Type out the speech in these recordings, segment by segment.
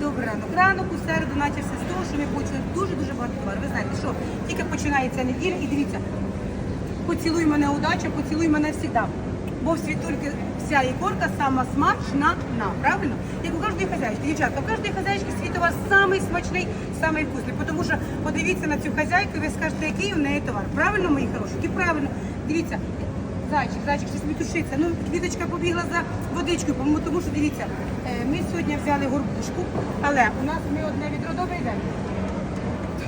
добрий ранок. Ранок у середу начався з того, що ми почали дуже-дуже багато товару. Ви знаєте, що тільки починається неділя і дивіться, поцілуй мене удача, поцілуй мене завжди. Бо в світульки вся ікорка сама смачна, на, правильно? Як у кожної хазяйки. Дівчатка, у кожної хазяйки світ у вас самий смачний, самий вкусний. Тому що подивіться на цю хазяйку, і ви скажете, який у неї товар. Правильно, мої хороші? Правильно. Дивіться, Зайчик, зайчик, щось метушиться. Ну, квіточка побігла за водичкою, тому, що дивіться, ми сьогодні взяли горбушку, але у нас ми одне відро. Добрий день.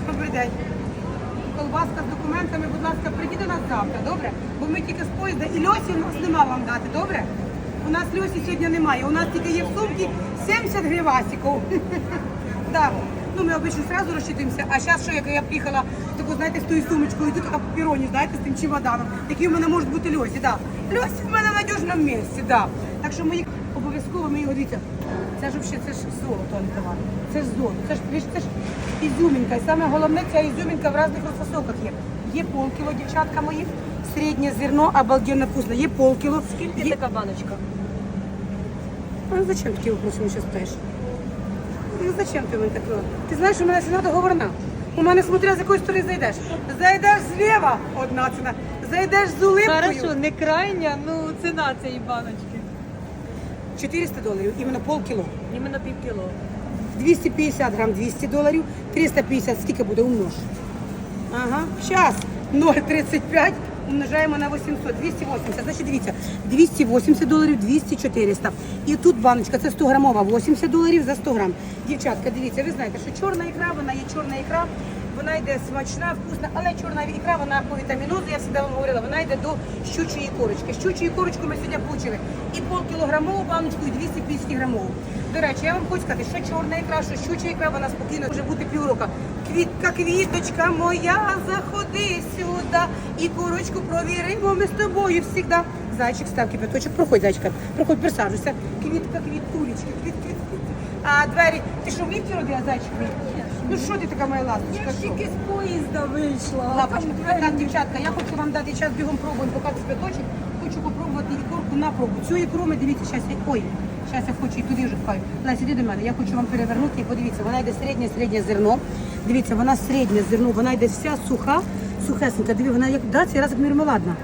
Добрий день. Колбаска з документами, будь ласка, прийдіть до нас завтра, добре? Бо ми тільки з поїзда і льосі у нас нема вам дати, добре? У нас льосі сьогодні немає. У нас тільки є в сумці 70 гривасиків. Так. Ну, ми обично сразу розчитуємося, а зараз що, як я приїхала, таку, знаєте, з тою сумочкою, тут така піроні, знаєте, з тим чемоданом, які в мене можуть бути льосі, да. Льосі в мене в надіжному місці, да. Так що ми обов'язково, ми його дивіться, це ж взагалі, це ж золото, а товар. Це ж золото, це ж, ви ж- це ж ізюмінка. І саме головне, ця ізюмінка в різних розфасовках є. Є полкіло, дівчатка мої, середнє зерно, обалденно вкусно, є полкіло. Скільки є... така баночка? А зачем такі вопроси мені зараз питаєш? Ну зачем ти мені таке? Ти знаєш, у мене ціна договорна. У мене смотря з якої сторони зайдеш. Зайдеш зліва, одна ціна. Зайдеш з улипкою. Хорошо, не крайня, ну ціна цієї баночки. 400 доларів, іменно полкіло. Іменно пів кіло. 250 грам 200 доларів, 350 скільки буде умнож? Ага, зараз 0,35 умножаємо на 800, 280. Значить, дивіться, 280 доларів, 200, 400. І тут баночка, це 100 грамова, 80 доларів за 100 грам. Дівчатка, дивіться, ви знаєте, що чорна ікра, вона є чорна ікра, вона йде смачна, вкусна, але чорна ікра, вона по вітамінозу, я завжди вам говорила, вона йде до щучої корочки. Щучої корочку ми сьогодні получили і полкілограмову баночку, і 250 грамову. До речі, я вам хочу сказати, що чорна ікра, що щуча ікра, вона спокійно може бути піврока. Квітка, квіточка моя, заходи сюди. І курочку провіримо ми з тобою завжди. Зайчик, став кипяточок, проходь, зайчика, проходь, присаджуйся. Квітка, квіткулечка, квіт, квіт, квіт. А двері, ти що в ліфті родила, зайчик? Ну що ти така моя ласточка? що? Тільки з поїзда вийшла. Лапочка, так, дівчатка, я хочу вам дати час бігом пробуємо, поки цвіточок. Хочу попробувати ікорку на пробу. Цю ікру ми дивіться, я. Ой, зараз я хочу і туди вже впаю. Леся, іди до мене. Я хочу вам перевернути і подивіться, вона йде середнє середнє зерно. Дивіться, вона середнє зерно, вона йде вся суха, сухесенька. Диві, вона як да, цей раз як мармеладна.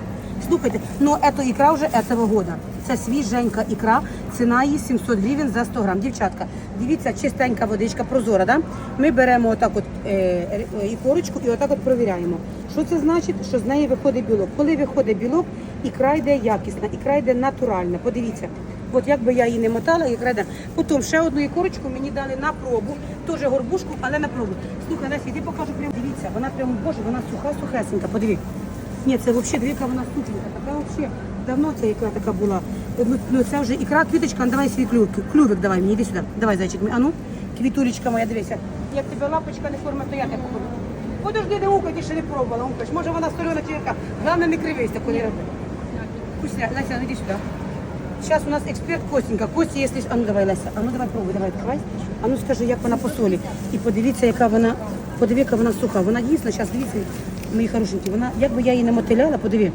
Слухайте, ну це ікра вже этого года. Це свіженька ікра, ціна її 700 гривень за 100 грам. Дівчатка, дивіться, чистенька водичка, прозора, да? Ми беремо отак от е, е, ікорочку і отак от провіряємо. Що це значить? Що з неї виходить білок. Коли виходить білок, ікра йде якісна, ікра йде натуральна. Подивіться. От як би я її не мотала, ікра йде. Потім ще одну ікорочку мені дали на пробу, теж горбушку, але на пробу. Слухай, Леся, іди покажу прям. Дивіться, вона прям, боже, вона суха, сухесенька. Подиві. Ні, це взагалі двіка вона сухенька. Така взагалі давно ця ікра така була. Ну, ну це вже ікра, квіточка, ну, давай свій клювик, клювик давай мені, іди сюди. Давай, зайчик мій. А ну, квітулечка моя, дивися. Як тебе лапочка не форма, то я тебе покажу. Подожди, не укаті, ще не пробувала, укач. Може вона солена чи яка. Головне не кривись таку не роби. Вкусня, Леся, ну іди сюди. Сейчас у нас експерт Костенька. Костя, якщо... А ну давай, Леся, а ну давай пробуй, давай, відкривай. А ну скажи, як вона по солі. І подивіться, яка вона, подиви, яка вона суха. Вона дійсно, зараз дивіться, мої хорошенькі, вона, як би я її не мотиляла, подиви,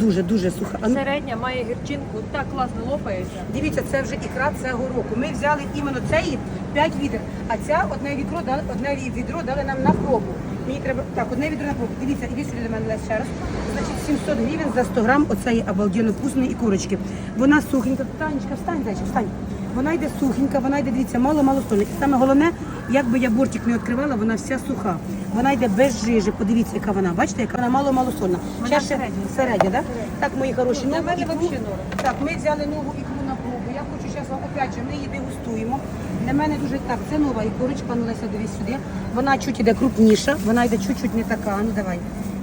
дуже-дуже суха. А ну, Середня має гірчинку, так класно лопається. Дивіться, це вже ікра цього року. Ми взяли іменно цей 5 відер, а ця одне відро дали, одне відро дали нам на пробу. Мені треба так, одне відро на пробу. Дивіться, іди сюди до мене Лесь, ще раз. Значить, 700 гривень за 100 грам оцеї обалденно вкусної ікорочки. Вона сухенька. Танечка, встань, зайчик, встань. Вона йде сухенька, вона йде, дивіться, мало-мало. І саме головне, як би я бортик не відкривала, вона вся суха. Вона йде без жижі. Подивіться, яка вона. Бачите, яка вона мало-мало сольна. Вона середня. середня, так? Так, мої хороші, Ну, нову ікру- так, ми взяли нову ікру на пробу. Я хочу зараз вам опять же, ми її дегустуємо. Для мене дуже так, це нова ікорочка, ну Леся, дивись сюди. Вона чуть іде крупніша, вона йде чуть-чуть не така, ну давай.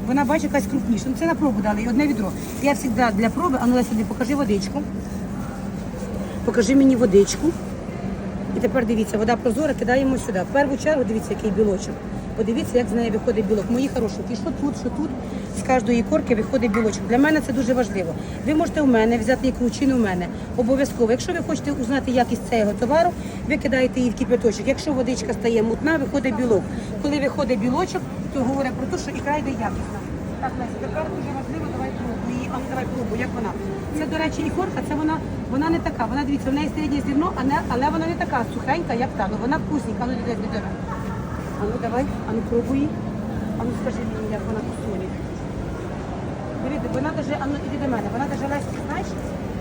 Вона бачиш якась крупніша. Ну це на пробу дали, і одне відро. Я завжди для проби, а ну Леся, покажи водичку. Покажи мені водичку. І тепер дивіться, вода прозора, кидаємо сюди. В першу чергу дивіться, який білочок. Подивіться, як з неї виходить білок. Мої хорошенькі, що тут, що тут, з кожної корки виходить білочок. Для мене це дуже важливо. Ви можете у мене взяти ікру чи не у мене. Обов'язково. Якщо ви хочете узнати якість цього товару, ви кидаєте її в кипяточок. Якщо водичка стає мутна, виходить білок. Коли виходить білочок, то говорить про те, що ікра йде якісна. Так, Леся, тепер дуже важливо, давай пробуй. А ну давай пробуй, як вона. Це, до речі, ікорка, це вона, вона не така. Вона, дивіться, в неї середнє зерно, а але вона не така сухенька, як та. Ну вона вкусненька. А ну, дивись, дивись. А ну давай, а ну пробуй. А ну скажи мені, як вона кусує. Дивіться, вона даже, а ну іди до мене, вона даже легше, знаєш,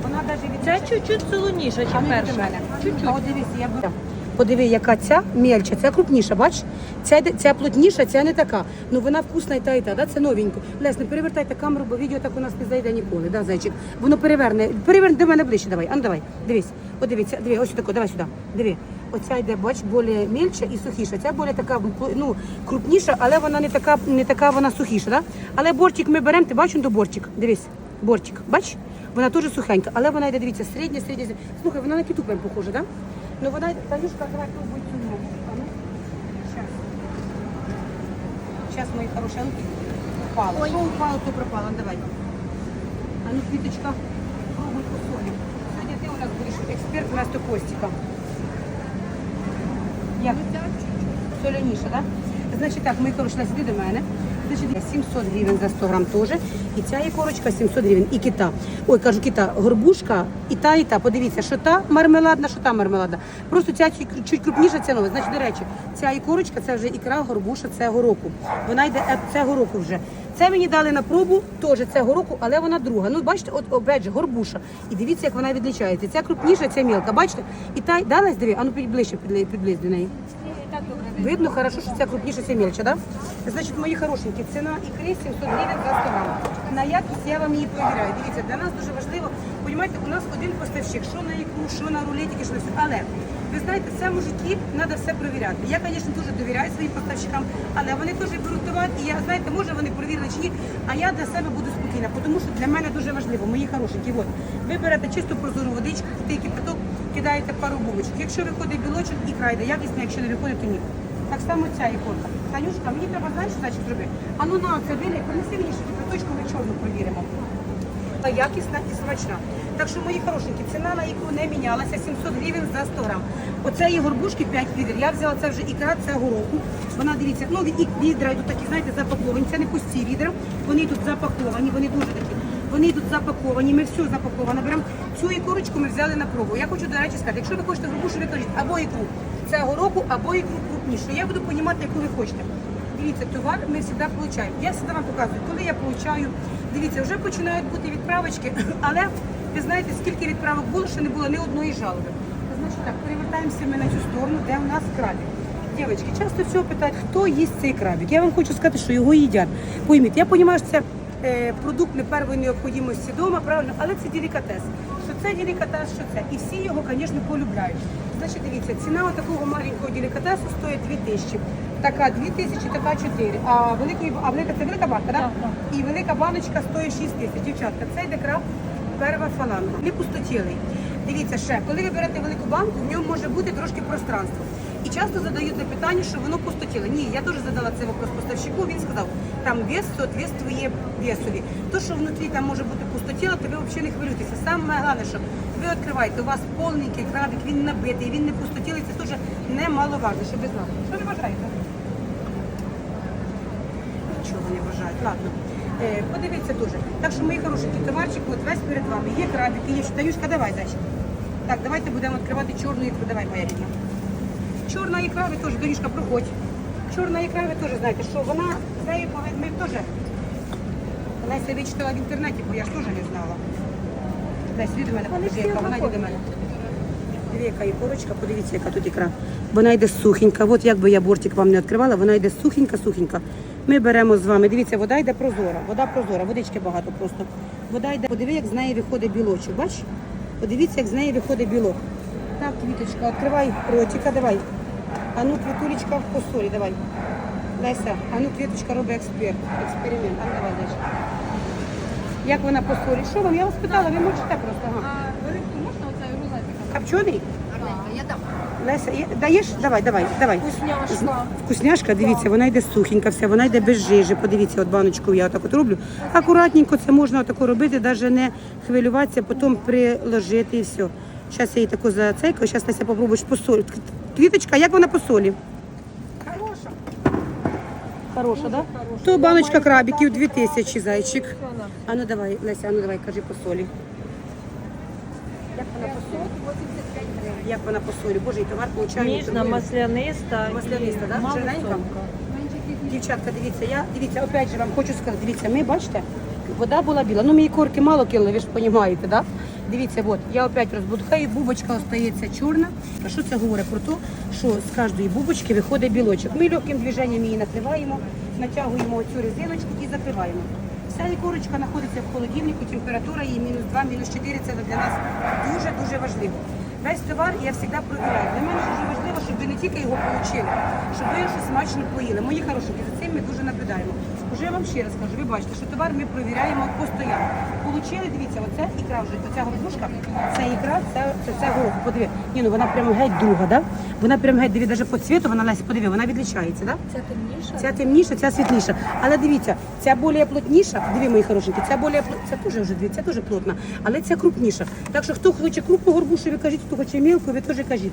вона даже від Це чуть-чуть солоніша, а ніж ну йди перша. мене. Чуть-чуть. А от дивіться, я беру. Подиви, яка ця мельча, ця крупніша, бач? Ця, ця плотніша, ця не така. Ну вона вкусна і та, і та, да? це новенько. Лес, не перевертайте камеру, бо відео так у нас не зайде ніколи, да, зайчик? Воно переверне. Переверне до мене ближче, давай. А ну давай, дивись. От дивіться, диви, ось тако, давай сюди. Диви. Оця йде, бач, більш мільча і сухіша. Ця більш така, ну, крупніша, але вона не така, не така вона сухіша, да? Але бортик ми беремо, ти бачиш, до бортик. Дивись, бортик, бач? Вона теж сухенька, але вона йде, дивіться, середня, середня. Слухай, вона на кіту похожа, да? Ну вона, Танюшка, давай пробуй цю ногу. А ну, щас. Щас, мої хороші, а ну, упало. Що упало, то пропало, ну, давай. А ну, квіточка, пробуй по солі. Сьогодні ти у нас будеш експерт вместо Костіка. Як? Соляніше, так? Да? Значить так, мої хороші, іди до мене. Значить, 700 гривень за 100 грам теж. І ця ікорочка 700 гривень. І кита. Ой, кажу, кита, горбушка і та, і та. Подивіться, що та мармеладна, що та мармеладна. Просто ця чуть, чуть крупніша, ця нова. Значить, до речі, ця ікорочка, це вже ікра, горбуша цього року. Вона йде е, цього року вже. Це мені дали на пробу, теж цього року, але вона друга. Ну, бачите, от же, горбуша. І дивіться, як вона відлічається. Ця крупніша, ця мілка. Бачите? І та далась, диви, а ну підли- підблизь до неї. Видно хорошо, що ця крупніша, ця мельча, да? Значить, мої хорошенькі, ціна ікри 700 гривень за 100 грам. На якість я вам її перевіряю. Дивіться, для нас дуже важливо, понімаєте, у нас один поставщик, що на ікру, що на рулетики, що на все. Але, ви знаєте, це мужики, треба все перевіряти. Я, звісно, дуже довіряю своїм поставщикам, але вони теж беруть товар, і я, знаєте, може вони перевірили чи ні, а я для себе буду спокійна, тому що для мене дуже важливо, мої хорошенькі, от, ви берете чисту прозору водичку, крутий кипяток, кидаєте пару бубочок. Якщо виходить білочок, ікра йде якісна, якщо не виходить, то ні. Так само ця ікорка. Танюшка, мені треба, знаєш, значить зробити? А ну на це вилі, принеси мені ще кипяточку, ми чорну провіримо. Та якісна і смачна. Так що, мої хорошенькі, ціна на ікру не мінялася, 700 гривень за 100 грам. Оце є горбушки 5 відер. Я взяла це вже ікра цього року. Вона дивіться, ну відра йдуть такі, знаєте, запаковані. Це не пусті відра, вони тут запаковані, вони дуже такі. Вони йдуть запаковані, ми все запаковано беремо. Цю ікорочку ми взяли на пробу. Я хочу, до речі, сказати, якщо ви хочете горбушу, ви кажіть або ікру цього року, або ікру крупнішу. Я буду розуміти, яку ви хочете. Дивіться, товар ми завжди получаємо. Я завжди вам показую, коли я получаю. Дивіться, вже починають бути відправочки, але ви знаєте, скільки відправок було, що не було ні одної жалоби. Значить так, перевертаємося ми на цю сторону, де у нас крабик. Дівчатки, часто всього питають, хто їсть цей крабик. Я вам хочу сказати, що його їдять. Пойміть, я розумію, що це продукт не першої необхідності вдома, правильно, але це делікатес. Що це делікатес, що це. І всі його, звісно, полюбляють. Значить, дивіться, ціна такого маленького делікатесу стоїть 2 тисячі. Така 2 тисячі, така 4. А великий, а велика це велика банка, так? Так. І велика баночка стоїть 6 тисяч. Дівчатка, це йде краб перва фаланга. Не пустотілий. Дивіться ще, коли ви берете велику банку, в ньому може бути трошки пространства. І часто задають запитання, що воно пустотіле. Ні, я теж задала цей вопрос поставщику, він сказав, там вес соответствує весові. То, що внутрі там може бути пустотіле, то ви взагалі не хвилюйтеся. Саме головне, що ви відкриваєте, у вас повненький крабик, він набитий, він не пустотілий, це теж немаловажно, щоб ви знали. Що ви бажаєте? Нічого не бажають. Ладно. Е, подивіться дуже. Так що, мої хорошенькі, товарчик, от весь перед вами. Є крабики, є. Даюшка, давай, дальше. Так, давайте будемо відкривати чорну ікру. Давай, моя рідна. Чорна ікра, ви теж, Даюшка, проходь. Чорна ікра, ви теж знаєте, що вона, з повинні, ми теж. Леся вичитала в інтернеті, бо я ж теж не знала. Іди до мене, покажи, яка вона йде до мене. Диви, яка ікорочка, подивіться, яка тут ікра. Вона йде сухенька. От як би я бортик вам не відкривала, вона йде сухенька-сухенька. Ми беремо з вами. Дивіться, вода йде прозора. Вода прозора, водички багато просто. Вода йде. Подиви, як з неї виходить білочок. Бач? Подивіться, як з неї виходить білок. Так, квіточка, відкривай ротика, давай. А ну, квітулечка по солі, давай. Леся, а ну, квіточка робить експерт. Експеримент. А давай далі. Як вона по солі? Що вам? Я вас питала, ви можете просто. Ага. А рибку можна оцей рулетик? Копчений? Я дам. Леся, є- даєш? Давай, давай, давай. Вкусняшка. Вкусняшка, дивіться, вона йде сухенька, вся, вона йде без жижі. Подивіться, от баночку я отак от роблю. Акуратненько це можна отако робити, навіть не хвилюватися, потім приложити і все. Зараз я її таку зацейкаю, зараз Леся попробуєш посолі. Квіточка, як вона по солі? Хороша. Хороша, да? То баночка крабиків так 2000 зайчик. А ну давай, Леся, а ну давай, кажи по солі. Як вона по солі? Як вона по солі? Боже, і товар получає. Ніжна, масляниста. Масляниста, і да? мало Дівчатка, дивіться, я дивіться, опять же вам хочу сказати, дивіться, ми бачите, вода була біла. Ну, ми її корки мало кинули, ви ж розумієте, да? Дивіться, от, я опять розбуду. Хай бубочка остається чорна. А що це говорить? Про те, що з кожної бубочки виходить білочок. Ми легким движенням її накриваємо, натягуємо цю резиночку і закриваємо. Вся ікорочка знаходиться в холодильнику, температура її мінус 2, мінус 4, це для нас дуже-дуже важливо. Весь товар я завжди провіряю. Для мене дуже важливо, щоб ви не тільки його отримали, щоб ви його смачно поїли. Мої хорошенькі, за цим ми дуже наблюдаємо. Уже я вам ще раз кажу, ви бачите, що товар ми провіряємо постійно. Получили, дивіться, оце ікра вже, оця горбушка, це ікра, це, це, це горох. Подиви. Ні, ну вона прямо геть друга, да? Вона прямо геть, диві, навіть по цвіту, вона Лесь, подиви, вона відлічається, да? Це темніша? Ця темніша, ця світліша. Але дивіться, ця більш плотніша, диві мої хорошенькі, ця більш плот... це теж вже дві, це теж плотна, але ця крупніша. Так що хто хоче крупну горбушу, ви кажіть, хто хоче мілку, ви теж кажіть.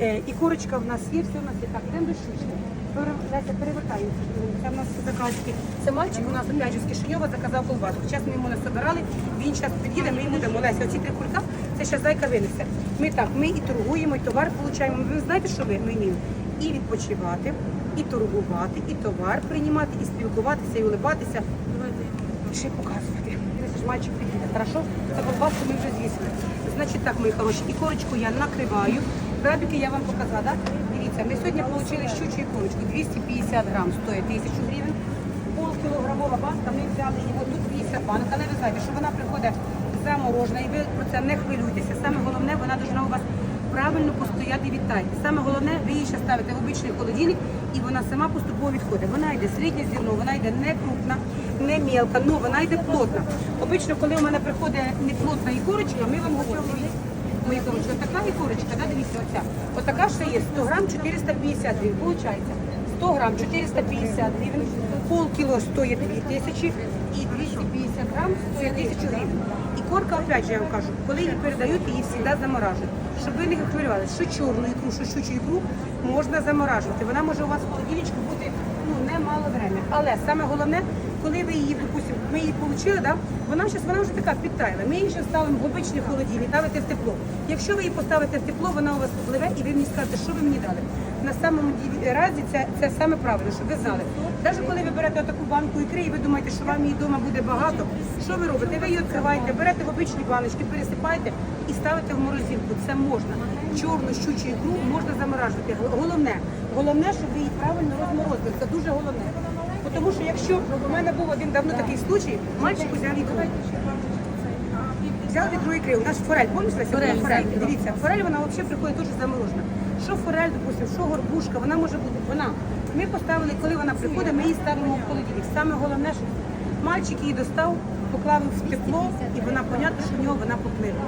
Е, і корочка в нас є, все у нас є. Так, йдемо до щучки. Леся, перевертаємося. Це в нас заказки. Це мальчик у нас опять з Кишиньова заказав колбаску. Зараз ми йому не собирали, він зараз під'їде, ми йому дамо. Леся, оці три кулька, це зараз зайка винесе. Ми так, ми і торгуємо, і товар получаємо. Ви знаєте, що ви? Ми вміємо і відпочивати, і торгувати, і товар приймати, і спілкуватися, і улибатися. Ще показувати. Мальчик підійде, хорошо? Це колбаску ми вже з'їсти. Значить так, мої хороші, і корочку я накриваю. Крабики я вам показала, да? Дивіться, ми сьогодні отримали щучу ікорочку. 250 грам стоїть 1000 гривень. Полкілограмова банка, ми взяли його тут 50 банок, але ви знаєте, що вона приходить заморожена, і ви про це не хвилюйтеся. Саме головне, вона должна у вас правильно постояти від тайки. Саме головне, ви її ще ставите в обичний холодильник, і вона сама поступово відходить. Вона йде середнє зерно, вона йде не крупна, не мелка, але вона йде плотна. Обично, коли у мене приходить не плотна ікорочка, ми вам говоримо. Мої корочки, така ікорочка, да, дивіться, оця. Отака ще є 100 грам 450 гривень. Получається 100 грам 450 гривень, пол кіло стоїть 2000 і 250 грам стоїть 1000 гривень. І корка, опять же, я вам кажу, коли її передають, її завжди заморажують. Щоб ви не хвилювалися, що чорну ікру, що щучу ікру можна заморажувати. Вона може у вас в холодильничку бути ну, немало время. Але саме головне, коли ви її, допустимо, ми її отримали, да? вона зараз вона вже така підтаяла. Ми її ще ставимо в обичний холодильник, ставите в тепло. Якщо ви її поставите в тепло, вона у вас попливе і ви мені скажете, що ви мені дали. На самому разі це, це саме правильно, щоб ви знали. Навіть коли ви берете таку банку ікри і ви думаєте, що вам її вдома буде багато, що ви робите? Ви її відкриваєте, берете в обичні баночки, пересипаєте і ставите в морозилку. Це можна. Чорну щучу ікру можна заморажувати. Головне, головне, щоб ви її правильно розморозили. Це дуже головне. Тому що якщо у мене був один давно такий случай, мальчик взяв ікру. Взяв ікру ікри. У нас форель, пам'ятаєте? Форель, форель. Дивіться, форель вона взагалі приходить дуже заморожена. Що форель, допустимо, що горбушка, вона може бути. Вона. Ми поставили, коли вона приходить, ми її ставимо в холодильник. Саме головне, що мальчик її достав, поклав в тепло, і вона, понятно, що в нього вона поплила.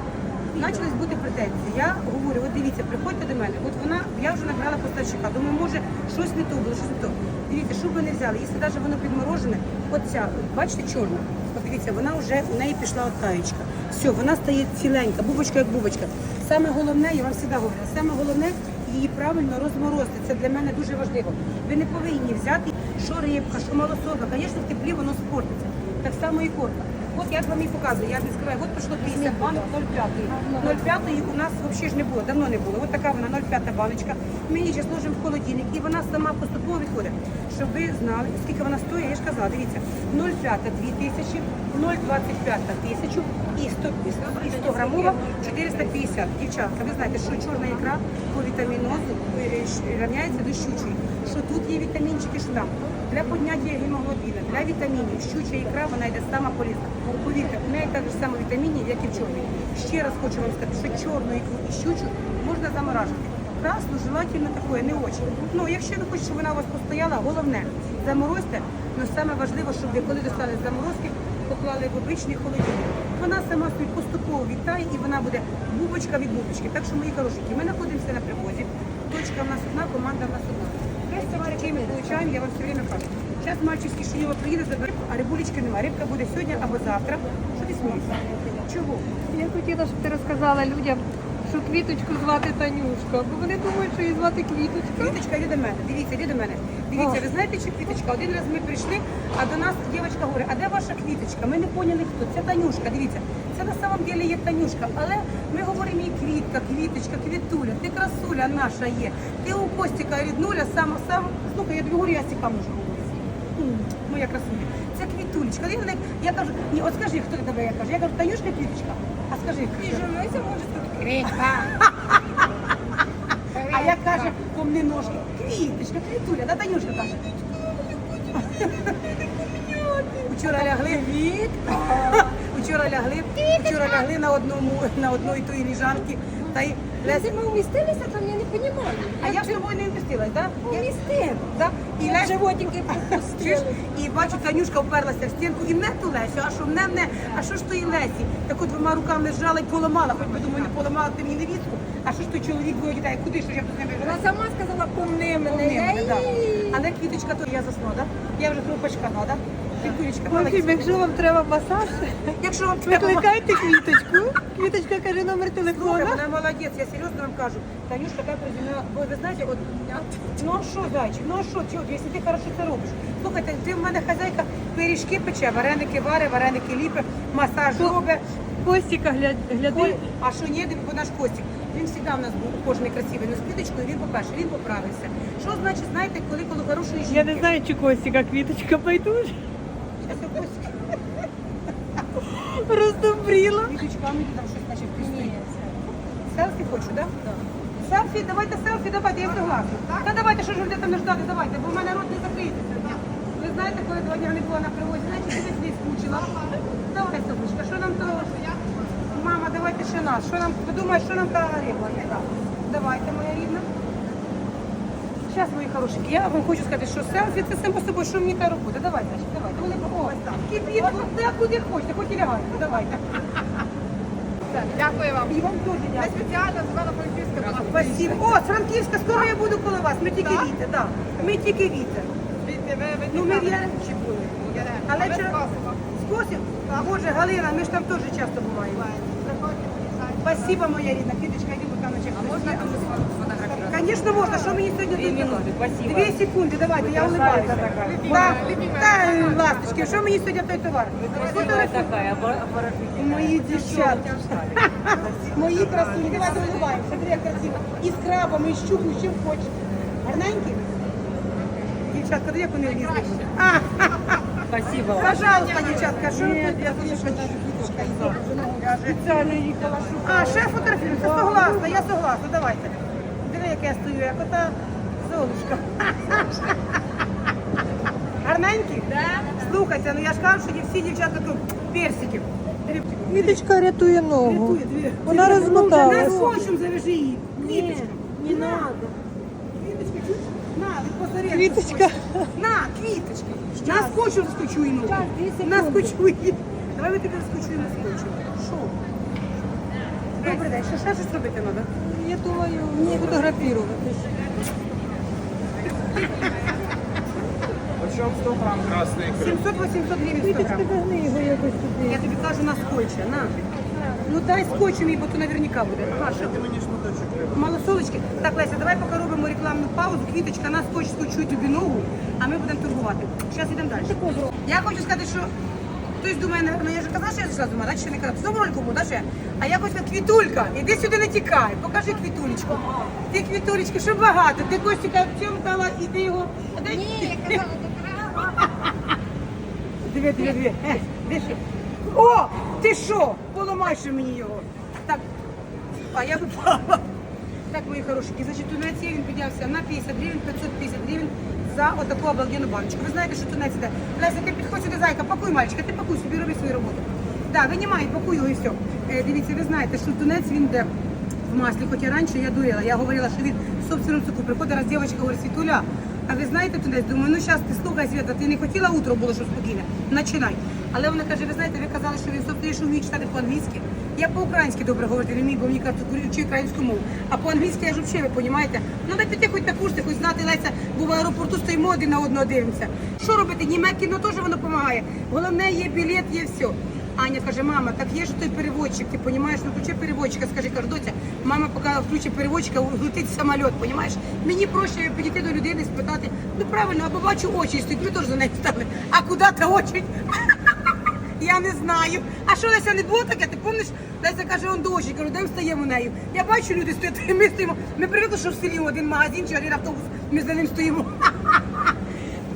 Почались бути претензії. Я говорю, от дивіться, приходьте до мене. От вона, я вже набрала поставщика. Думаю, може щось не то було, щось не то. Дивіться, що б ви не взяли, якщо навіть воно підморожене, от ця, бачите, чорна. От дивіться, вона вже у неї пішла от таєчка. Все, вона стає ціленька, бубочка як бубочка. Саме головне, я вам завжди говорю, саме головне її правильно розморозити. Це для мене дуже важливо. Ви не повинні взяти, що рибка, що малосолка. Звісно, в теплі воно спортиться. Так само і корка. От я вам і показую, я не скриваю. От пішло 50 банок 0,5. 0,5 у нас взагалі ж не було, давно не було. От така вона 0,5 баночка. Ми її зараз ложимо в холодильник і вона сама поступово відходить. Щоб ви знали, скільки вона стоїть, я ж казала, дивіться, 0,5 2 тисячі, 0,25 тисячу і 100, і 100 грамова 450. Дівчатка, ви знаєте, що чорна ікра по вітамінозу е, рівняється до щучої. Що тут є вітамінчики, що там. Для підняття гемоглобіна, для вітамінів, щуча ікра, вона йде сама полізна. Повірте, у неї так же само вітамінів, як і в чорній. Ще раз хочу вам сказати, що чорну ікру і щучу можна заморажувати. Красну, желательно такое, не очень. Ну, якщо ви хочете, щоб вона у вас постояла, головне, заморозьте, але саме важливо, щоб ви коли достали заморозки, поклали в обичний холодильник. Вона сама собі поступово відтає і вона буде бубочка від бубочки. Так що, мої хорошенькі, ми знаходимося на привозі. Точка в нас одна, команда в нас одна. Весь товар, який ми получаємо, я вам все время кажу. Зараз мальчик з Кишинєва приїде, забере, а рибулечки немає. Рибка буде сьогодні або завтра. Що ти смієшся? Чого? Я хотіла, щоб ти розказала людям, що квіточку звати Танюшка, бо вони думають, що її звати Квіточка. Квіточка, йди до мене. Дивіться, йди до мене. Дивіться, ви знаєте, що квіточка? Один раз ми прийшли, а до нас дівчинка говорить, а де ваша квіточка? Ми не поняли, хто. Це Танюшка, дивіться. Це на самом деле є Танюшка, але їй квітка, квіточка, квітуля, ти красуля наша є. Ти у Костіка ріднуля, сама, сама, слухай, я тобі говорю, я стіка можу говорити. Моя красуня. Це квітулечка. Я, я кажу, ні, от скажи, хто тебе я кажу. Я кажу, Танюшка квіточка. А скажи, Жениться может открыто. а я каже, помни ножки. Квіточка, квітуля, да Танюшка каже. Вчора лягли. Вчора лягли, вчора лягли на одному, на одної тої ліжанки. Та й Леся, Если мы уместились, а там я не понимаю. а я ж тобою не вмістилась, так? Да? Уместим. Да? І Леся, Животики Чуєш? пропустили. І бачу, Танюшка вперлася в стінку і мене ту Лесю, а що мене, мене, а що ж то і Лесі? Так от двома руками зжала і поламала, хоч би думаю, не поламала ти мені невістку. А що ж той чоловік двоє дітей? Куди ж я тут не Вона сама сказала, помни мене. Помни мене, їй- Але квіточка то я заснула, так? Я вже трупочка, да? Потім, якщо вам треба масаж, Якщо вам треба... викликайте квіточку. Квіточка каже номер Слухай, вона молодець, я серйозно вам кажу. Танюшка так розуміла, бо ви знаєте, от, ну а що, зайчик, ну а що, чого, якщо ти хорошо це робиш? Слухайте, ти в мене хазяйка пиріжки пече, вареники варе, вареники ліпе, масаж робить. Костіка, гляди. а що ні, бо наш Костік, він завжди в нас був кожний красивий, ну з квіточкою він, по-перше, він поправився. Що значить, знаєте, коли коло хорошої жінки? Я не знаю, чи Костіка квіточка байдуже. Щас я Костік. Роздобріла. Квіточка, а там щось значить пристає. Селфі хочу, так? Да? Селфі, давайте селфі, давайте, я согласна. Та давайте, що ж ви будете мене ждати, давайте, бо в мене рот не закриється. Ви знаєте, коли два дня не була на привозі, знаєте, що десь не скучила. Давай, Собочка, що нам то? Мама, давайте ще нас. Що нам, ви думаєте, що нам та риба? Давайте, моя рідна. Зараз, мої хорошенькі, я вам хочу сказати, що селфі це сам по собою, що мені та робота. Давайте, значить, давайте. Вони о, кипіть, де куди хочете, хоч і лягайте, давайте. Дякую вам. І вам теж Я дякую. спеціально з Івано-Франківська була. Спасибо. О, з Франківська, скоро я буду коло вас. Ми тільки Так? віте, так. Ми тільки віте. Ви, ви Ну, ми цікаві чи були? Але А ви вчора- з Косова? Скосів? Боже, Галина, ми ж там теж часто буваємо. Приїжджайте. Спасибо, моя рідна. Квіточка, йди, поки на чек. А можна я з вами фотографувати? Конечно, можно. Что мне сегодня Две тут минуты, давать? спасибо. Две секунды, давайте, я улыбаюсь. такая. Да, Любимая да, красавица. ласточки, что мне сегодня той товар? Красивая такая, оборотительная. Мої дівчата. Мої красуні. Давайте улыбаємося. Смотри, як красиво. І з крабами, і з щукою, з чим хочеш. Гарненькі? Дівчатка, де як вони влізли? А, Спасибо. пожалуйста, дівчатка, що ви тут? Я тут що квіточка йде. Спеціально їхала А, ще фотографується, согласна, я согласна, давайте. Я стою, як ота золушка. Гарненькі? Слухайте, ну я ж кажу, що всі дівчата тут персики. Квіточка рятує ногу. Рятує, диви. Вона На розмоталась. скотчем завяжи її. Квіточка. не надо. Квіточка, чуєш? На, від позаря. Квіточка. На, квіточка. На скотчем скочу її ногу. Час, дві секунди. На скотчу її. Давай ми тебе скочуємо скотчем. Що? Добрий день, що ще щось робити треба? Я думаю, не фотографіруватись. Почем 100 грамм красной икры? 700-800 гривень 100 Квіточка, грам. загни його якось туди. Я тобі кажу на скотче, на. Ну дай скотчу мій, бо то наверняка буде. Ага, що? Ты мне шматочек. Малосолочки. Так, Леся, давай поки робимо рекламну паузу. Квіточка на скотч скотчує тобі ногу, а ми будемо торгувати. Зараз йдемо далі. Я хочу сказати, що хтось думає, ну я ж казала, що я зайшла ума, так чи не казала? Знову рольку буду, що я? А я хочу сказати, квітулька, іди сюди не тікай, покажи квітулечку. Ти квітулечки, що багато. Ти Костіка обтьомкала і ти його. Ні, я казала, це правда. Диви, диви, диви. Е, диви. О, ти що? Поламай ще мені його. Так, а я випала. Так, мої хорошенькі, значить, тунець є, він піднявся на 50 гривень, 550 гривень за отаку обалденну баночку. Ви знаєте, що тунець іде. Леся, ти підходь зайка, пакуй, мальчика, ти пакуй собі, роби свою роботу. Так, винімай, пакуй і все. Е, дивіться, ви знаєте, що тунець він де в маслі, хоча раніше я дурила, я говорила, що він в собственному соку. Приходить раз дівчинка говорить, Світуля, а ви знаєте тунець? Думаю, ну зараз ти слухай, Свята, ти не хотіла утро було, що спокійне, починай. Але вона каже, ви знаєте, ви казали, що він собственно, що вміє читати по-англійськи. Я по-українськи добре говорити не вмію, бо мені кажуть, вчу українську мову. А по-англійськи я ж взагалі, ви розумієте? Ну дай піти хоч на курси, хоч знати Леся, бо в аеропорту стоїмо один на одного дивимося. Що робити? Німе кіно теж воно допомагає. Головне є білет, є все. Аня каже, мама, так є ж той переводчик, ти розумієш, ну включи переводчика, скажи, каже, доця, мама поки включить переводчика, летить самоліт, розумієш? Мені проще підійти до людини, спитати, ну правильно, або бачу очі, стоїть, ми теж за нею стали, а куди та очі? Я не знаю. А що Леся не було таке? Ти пам'ятаєш? Леся каже, он дощ, кажу, де встаємо нею. Я бачу, люди стоять, ми стоїмо. Ми привикли, що в селі один магазин чи один автобус, ми за ним стоїмо.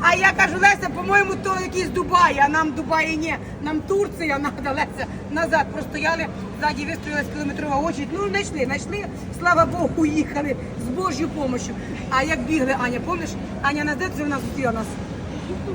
А я кажу, Леся, по-моєму, то якийсь Дубай, а нам Дубаї ні. Нам Турція треба, Леся, назад. Простояли, ззаді вистроїлась кілометрова очередь. Ну, знайшли, знайшли, слава Богу, уїхали з Божою допомогою. А як бігли, Аня, пам'ятаєш? Аня нас де вона зустріла нас?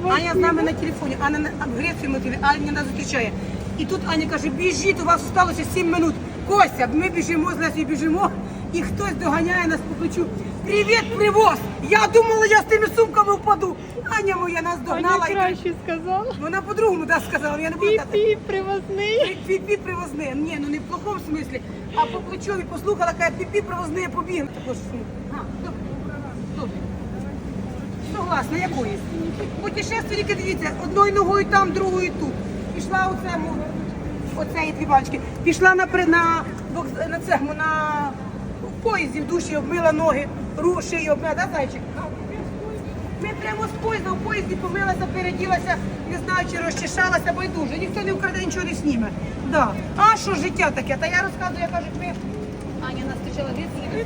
Аня з нами на телефоні, Аня на- в Грецію ми Аня нас зустрічає. І тут Аня каже, біжіть, у вас залишилося 7 минут. Костя, ми біжимо, з Лесею біжимо, і хтось доганяє нас по плечу. Привіт, привоз! Я думала, я з тими сумками впаду. Аня моя нас догнала. Аня краще сказала. Вона по-другому да, сказала, я не буду казати. Пі-пі, привозний. Піпі привозне. Ні, ну не в плохому смислі, а по плечові послухала, каже, піпі привозне побіг. Також. А. Добре. Согласна, якоїсь. Путешественники, дивіться, одною ногою там, другою тут. Пішла у цьому, оцеї дві бачки. Пішла на, при- на, вокз- на цьому, на поїзді в душі обмила ноги, ру, шию обмила, да, зайчик? Ми прямо з поїзда в поїзді помилася, переділася, не знаю, чи розчешалася, байдуже. Ніхто не вкраде, нічого не сніме. Да. А що життя таке? Та я розказую, я кажу, ми. Аня нас зустрічала від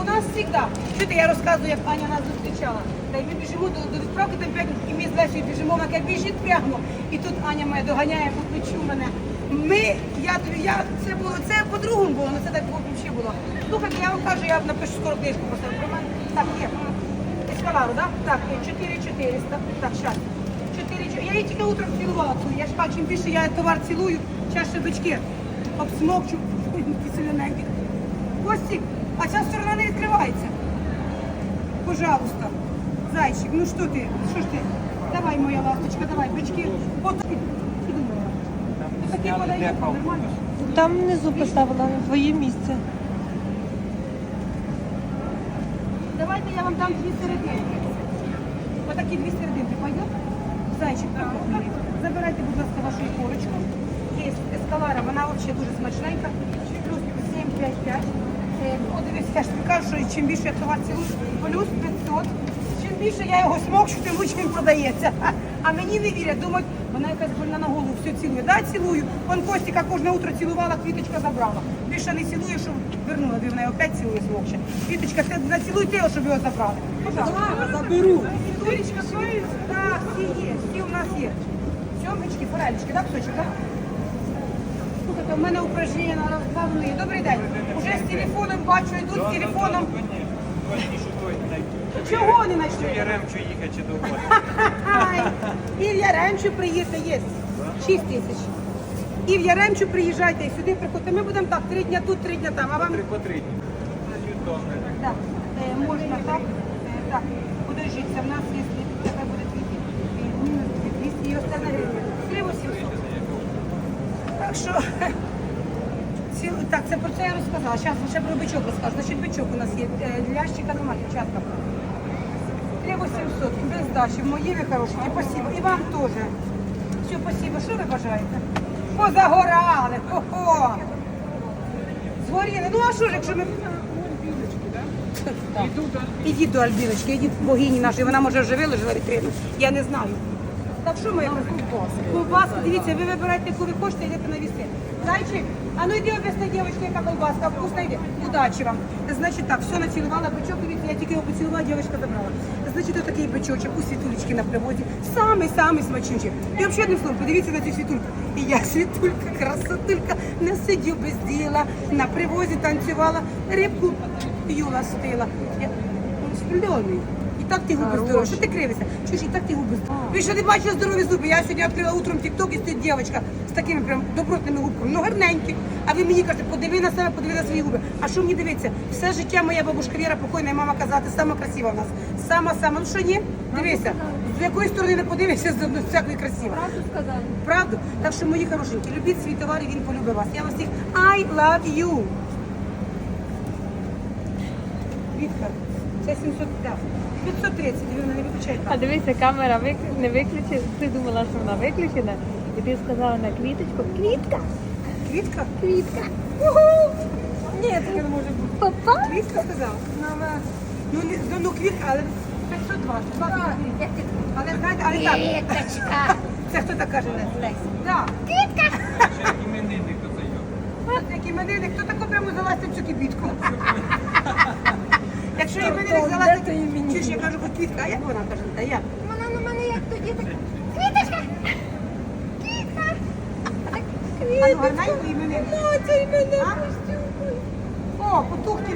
у нас завжди. Чуєте, я розказую, як Аня нас зустрічала. Та й ми біжимо до, до відправки там п'ять, і ми з Лесею біжимо, вона каже, біжить прямо. І тут Аня моя доганяє по плечу мене. Ми, я я, це було, це по-другому було, але це так було взагалі було. Слухайте, я вам кажу, я напишу скоро книжку про себе. Про. Так, є. Ескалару, так? Так, 4400. Так, зараз. 4, я її тільки утром цілувала. Я ж кажу, чим більше я товар цілую, чаще бички обсмокчу, солененьких. Костік, а ця сторона не відкривається. Пожалуйста. Зайчик, ну що ти? Що ж ти? Давай, моя ласточка, давай, бички. От таке подає, нормально? Там внизу поставила на твоє місце. Давайте я вам дам дві серединки. Отакі дві серединки пойдет? Зайчик, проходить. Забирайте, будь ласка, вашу ікорочку. Є ескалара, вона взагалі дуже смачненька. Плюс 755. Е, О, дивись, я ж тобі кажу, що чим більше я товар цілую, плюс 500. Чим більше я його смокчу, тим лучше він продається. А мені не вірять, думають, вона якась больна на голову, все цілує. Да, цілую. Вон Костіка кожне утро цілувала, квіточка забрала. Більше не цілує, щоб вернула, ви вона опять цілує смокче. Квіточка, ти націлуйте його, щоб його забрали. Пожалуйста. заберу. Квіточка, так, всі є, всі у нас є. Сьомочки, форелечки, так, кусочок, так? Слухайте, у мене упражнення на раз. Добрий день. Уже з телефоном бачу, йдуть з телефоном. Чого не знайшли? Яремчу їхати чи до? І в Яремчу приїзд є. 6 тисяч. І в Яремчу приїжджайте, і сюди приходьте. Ми будемо так, три дня тут, три дня там. А вам Три по три. Чудовне. так, е, можна так. Е, так, подержіться, в нас є буде квіти. І мінус 200 і остальне гривня. 3800. Так що, ці, так, це про це я розказала. Зараз ще про бичок розкажу. Значить, бичок у нас є. Е, Лящика немає, дівчатка. 3800, без дачі. Мої ви хорошенькі, спасибо. І вам теж. Все, спасибо. Що ви бажаєте? Позагорали. Хо-хо. Згоріли. Ну а що ж, якщо ми... Ідіть до Альбіночки, ідіть богині нашої, вона може вже виложила вітрину. Я не знаю. Так що моя ковбаска? Ковбаска, дивіться, ви вибираєте, яку ви хочете, йдете на віси. Зайчик, а ну йди об'ясни, дівчинка, яка колбаска, вкусна йде. Удачі вам. Значить так, все націлувала, бичок, дивіться, я тільки його поцілувала, дівчинка забрала. Значить, отакий бичочок у світулечки на приводі. Самий-самий смачнючий. І взагалі одним словом, подивіться на цю світульку. І я світулька, красотулька, не сидю без діла, на привозі танцювала, рибку юла стила. Я... Спільоний. І так ти губи здорові. Що ти кривишся? Чуєш, і так ти губи здорові. Ви що не бачили здорові зуби? Я сьогодні відкрила утром тік-ток і стоїть дівчинка з такими прям добротними губками. Ну гарненькі. А ви мені кажете, подиви на себе, подиви на свої губи. А що мені дивиться? Все життя моя бабушка Віра покойна і мама казати, сама красива в нас. Сама сама. Ну що ні? Дивися, з якої сторони не подивишся, з одної всякої красива. Правду сказали. Правду? Так що, мої хорошенькі, любіть свій товар і він полюбить вас. Я вас всіх I love you. Вітка, це 700, да. 530, ви мене не виключайте. А дивися, камера вик... не виключена. Ти думала, що вона виключена. І ти сказала на квіточку. Квітка, Квітка? квітка. Ні, таке не може бути. Папа? Квітка сказав? Ну, не, ну, ну квітка, але 502. що два квітки. Але знаєте, але так. Квіточка. Це хто так каже, Лесь? Да. Ще як іменинник оце йо. Як іменинник, хто тако прямо залазить цю квітку? Якщо іменинник залазить, чуєш, я кажу, хоч квітка, а як вона каже? а як? Вона на мене як тоді так. Квіточка. Квітка. А ну, гарненько іменинник. Це й мене А? О, потухті